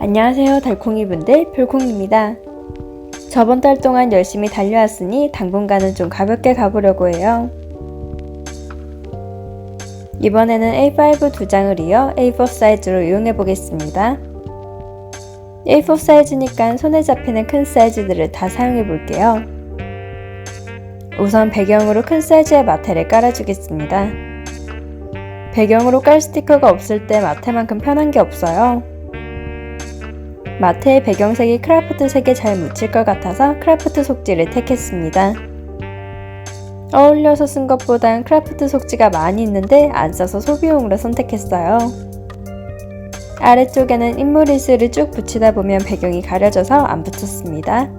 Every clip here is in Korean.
안녕하세요 달콩이 분들 별콩입니다. 저번 달 동안 열심히 달려왔으니 당분간은 좀 가볍게 가보려고 해요. 이번에는 A5 두 장을 이어 A4 사이즈로 이용해 보겠습니다. A4 사이즈니까 손에 잡히는 큰 사이즈들을 다 사용해 볼게요. 우선 배경으로 큰 사이즈의 마테를 깔아주겠습니다. 배경으로 깔 스티커가 없을 때 마테만큼 편한 게 없어요. 마테의 배경색이 크라프트 색에 잘 묻힐 것 같아서 크라프트 속지를 택했습니다. 어울려서 쓴 것보단 크라프트 속지가 많이 있는데 안 써서 소비용으로 선택했어요. 아래쪽에는 인물 일수를 쭉 붙이다 보면 배경이 가려져서 안 붙였습니다.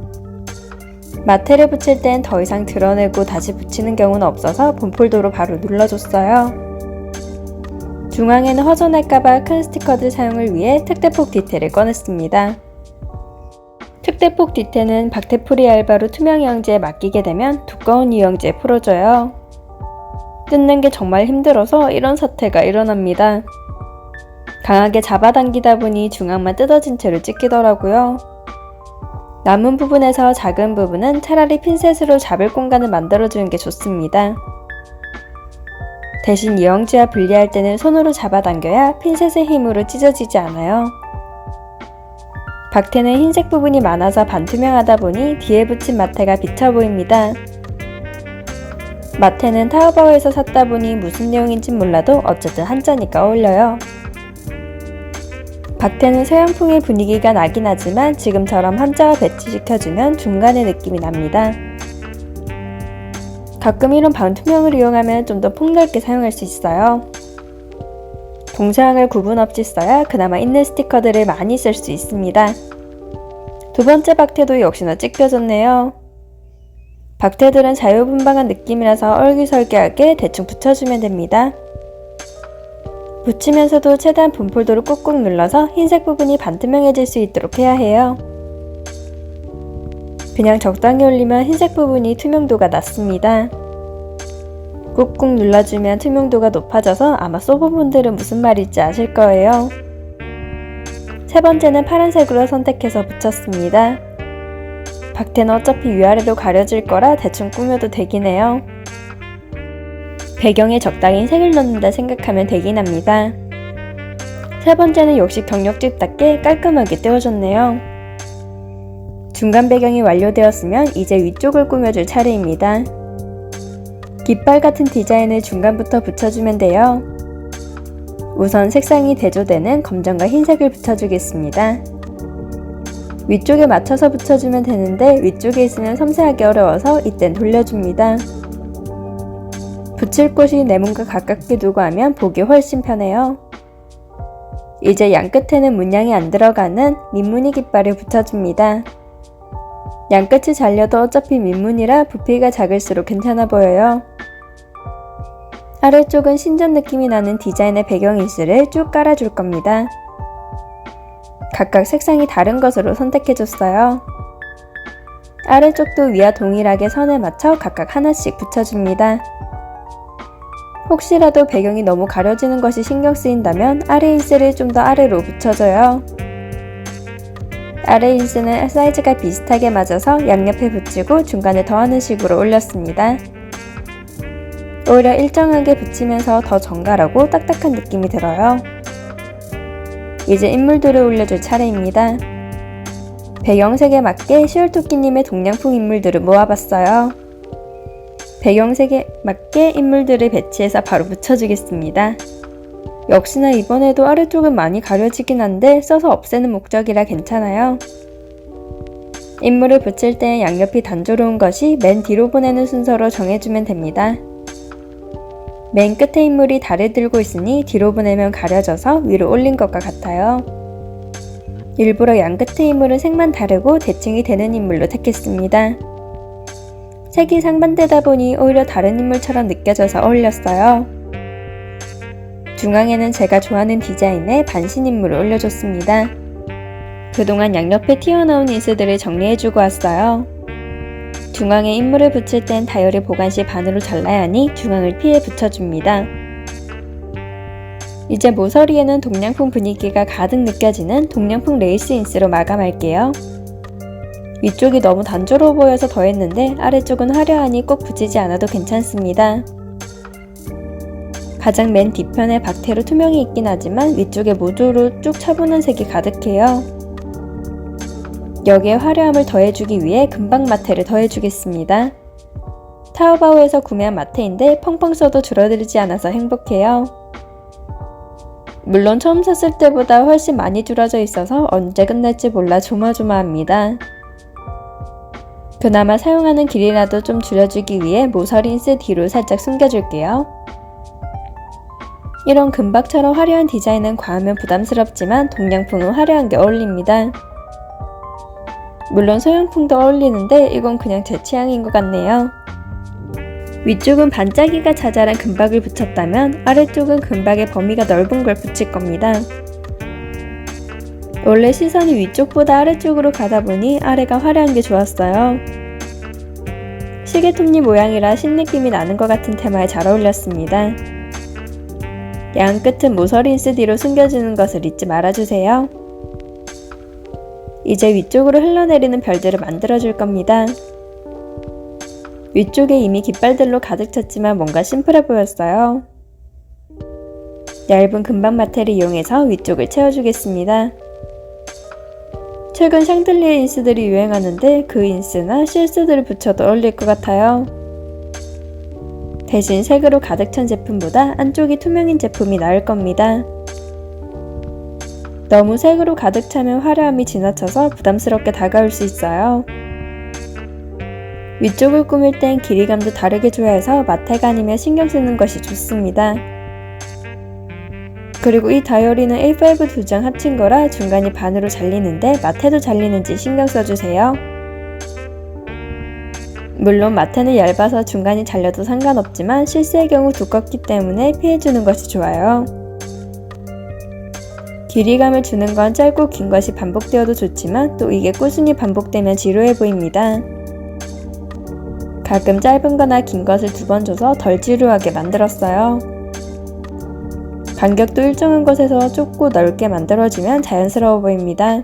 마테를 붙일 땐 더 이상 드러내고 다시 붙이는 경우는 없어서 본폴더로 바로 눌러줬어요. 중앙에는 허전할까봐 큰 스티커들 사용을 위해 특대폭 디테일을 꺼냈습니다. 특대폭 디테일은 박테프리 알바로 투명 이영지에 맡기게 되면 두꺼운 이영지에 풀어져요. 뜯는 게 정말 힘들어서 이런 사태가 일어납니다. 강하게 잡아당기다 보니 중앙만 뜯어진 채로 찍히더라고요. 남은 부분에서 작은 부분은 차라리 핀셋으로 잡을 공간을 만들어주는 게 좋습니다. 대신 이영지와 분리할 때는 손으로 잡아당겨야 핀셋의 힘으로 찢어지지 않아요. 박테는 흰색 부분이 많아서 반투명하다 보니 뒤에 붙인 마테가 비쳐 보입니다. 마테는 타오바오에서 샀다 보니 무슨 내용인진 몰라도 어쨌든 한자니까 어울려요. 박테는 서양풍의 분위기가 나긴 하지만 지금처럼 한자와 배치시켜주면 중간의 느낌이 납니다. 가끔 이런 반투명을 이용하면 좀 더 폭넓게 사용할 수 있어요. 동사항을 구분 없이 써야 그나마 있는 스티커들을 많이 쓸 수 있습니다. 두 번째 박테도 역시나 찢겨졌네요. 박테들은 자유분방한 느낌이라서 얼기설기하게 대충 붙여주면 됩니다. 붙이면서도 최대한 분폴도를 꾹꾹 눌러서 흰색 부분이 반투명해질 수 있도록 해야 해요. 그냥 적당히 올리면 흰색 부분이 투명도가 낮습니다. 꾹꾹 눌러주면 투명도가 높아져서 아마 쏘부분들은 무슨 말인지 아실 거예요. 세 번째는 파란색으로 선택해서 붙였습니다. 박테는 어차피 위아래로 가려질 거라 대충 꾸며도 되긴 해요. 배경에 적당히 색을 넣는다 생각하면 되긴 합니다. 세 번째는 역시 경력집답게 깔끔하게 떼어졌네요. 중간 배경이 완료되었으면 이제 위쪽을 꾸며줄 차례입니다. 깃발 같은 디자인을 중간부터 붙여주면 돼요. 우선 색상이 대조되는 검정과 흰색을 붙여주겠습니다. 위쪽에 맞춰서 붙여주면 되는데 위쪽에 있으면 섬세하기 어려워서 이땐 돌려줍니다. 붙일 곳이 네모과 가깝게 두고 하면 보기 훨씬 편해요. 이제 양끝에는 문양이 안 들어가는 민무늬 깃발을 붙여줍니다. 양끝이 잘려도 어차피 민무늬라 부피가 작을수록 괜찮아 보여요. 아래쪽은 신전 느낌이 나는 디자인의 배경 일수를 쭉 깔아줄 겁니다. 각각 색상이 다른 것으로 선택해줬어요. 아래쪽도 위와 동일하게 선에 맞춰 각각 하나씩 붙여줍니다. 혹시라도 배경이 너무 가려지는 것이 신경 쓰인다면 아래 인스를 좀 더 아래로 붙여줘요. 아래 인스는 사이즈가 비슷하게 맞아서 양옆에 붙이고 중간에 더하는 식으로 올렸습니다. 오히려 일정하게 붙이면서 더 정갈하고 딱딱한 느낌이 들어요. 이제 인물들을 올려줄 차례입니다. 배경색에 맞게 시월토끼님의 동양풍 인물들을 모아봤어요. 배경색에 맞게 인물들을 배치해서 바로 붙여주겠습니다. 역시나 이번에도 아래쪽은 많이 가려지긴 한데 써서 없애는 목적이라 괜찮아요. 인물을 붙일 때 양옆이 단조로운 것이 맨 뒤로 보내는 순서로 정해주면 됩니다. 맨 끝에 인물이 달을 들고 있으니 뒤로 보내면 가려져서 위로 올린 것과 같아요. 일부러 양 끝에 인물은 색만 다르고 대칭이 되는 인물로 택했습니다. 색이 상반되다 보니 오히려 다른 인물처럼 느껴져서 어울렸어요. 중앙에는 제가 좋아하는 디자인의 반신 인물을 올려줬습니다. 그동안 양옆에 튀어나온 인스들을 정리해주고 왔어요. 중앙에 인물을 붙일 땐 다이어리 보관 시 반으로 잘라야 하니 중앙을 피해 붙여줍니다. 이제 모서리에는 동양풍 분위기가 가득 느껴지는 동양풍 레이스 인스로 마감할게요. 위쪽이 너무 단조로워 보여서 더했는데 아래쪽은 화려하니 꼭 붙이지 않아도 괜찮습니다. 가장 맨 뒤편에 박테로 투명이 있긴 하지만 위쪽에 모두로 쭉 차분한 색이 가득해요. 여기에 화려함을 더해주기 위해 금방 마테를 더해주겠습니다. 타오바오에서 구매한 마테인데 펑펑 써도 줄어들지 않아서 행복해요. 물론 처음 샀을 때보다 훨씬 많이 줄어져 있어서 언제 끝날지 몰라 조마조마합니다. 그나마 사용하는 길이라도 좀 줄여주기 위해 모서리 인스 뒤로 살짝 숨겨줄게요. 이런 금박처럼 화려한 디자인은 과하면 부담스럽지만 동양풍은 화려한 게 어울립니다. 물론 소형풍도 어울리는데 이건 그냥 제 취향인 것 같네요. 위쪽은 반짝이가 자잘한 금박을 붙였다면 아래쪽은 금박의 범위가 넓은 걸 붙일 겁니다. 원래 시선이 위쪽보다 아래쪽으로 가다 보니 아래가 화려한 게 좋았어요. 시계 톱니 모양이라 신느낌이 나는 것 같은 테마에 잘 어울렸습니다. 양 끝은 모서리 인스 뒤로 숨겨주는 것을 잊지 말아주세요. 이제 위쪽으로 흘러내리는 별들을 만들어줄 겁니다. 위쪽에 이미 깃발들로 가득 찼지만 뭔가 심플해 보였어요. 얇은 금방 마테를 이용해서 위쪽을 채워주겠습니다. 최근 샹들리에 인스들이 유행하는데 그 인스나 실스들을 붙여도 어울릴 것 같아요. 대신 색으로 가득 찬 제품보다 안쪽이 투명인 제품이 나을 겁니다. 너무 색으로 가득 차면 화려함이 지나쳐서 부담스럽게 다가올 수 있어요. 위쪽을 꾸밀 땐 길이감도 다르게 마테가 아니면 신경 쓰는 것이 좋습니다. 그리고 이 다이어리는 A5 두 장 합친 거라 중간이 반으로 잘리는데 마테도 잘리는지 신경 써주세요. 물론 마테는 얇아서 중간이 잘려도 상관없지만 실수의 경우 두껍기 때문에 피해주는 것이 좋아요. 길이감을 주는 건 짧고 긴 것이 반복되어도 좋지만 또 이게 꾸준히 반복되면 지루해 보입니다. 가끔 짧은 거나 긴 것을 두 번 줘서 덜 지루하게 만들었어요. 간격도 일정한 곳에서 좁고 넓게 만들어주면 자연스러워 보입니다.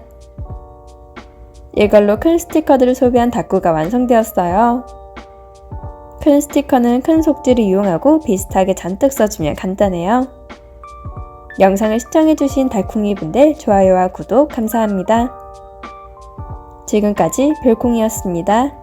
이걸로 큰 스티커들을 소비한 다꾸가 완성되었어요. 큰 스티커는 큰 속지를 이용하고 비슷하게 잔뜩 써주면 간단해요. 영상을 시청해주신 달콩이 분들 좋아요와 구독 감사합니다. 지금까지 별콩이었습니다.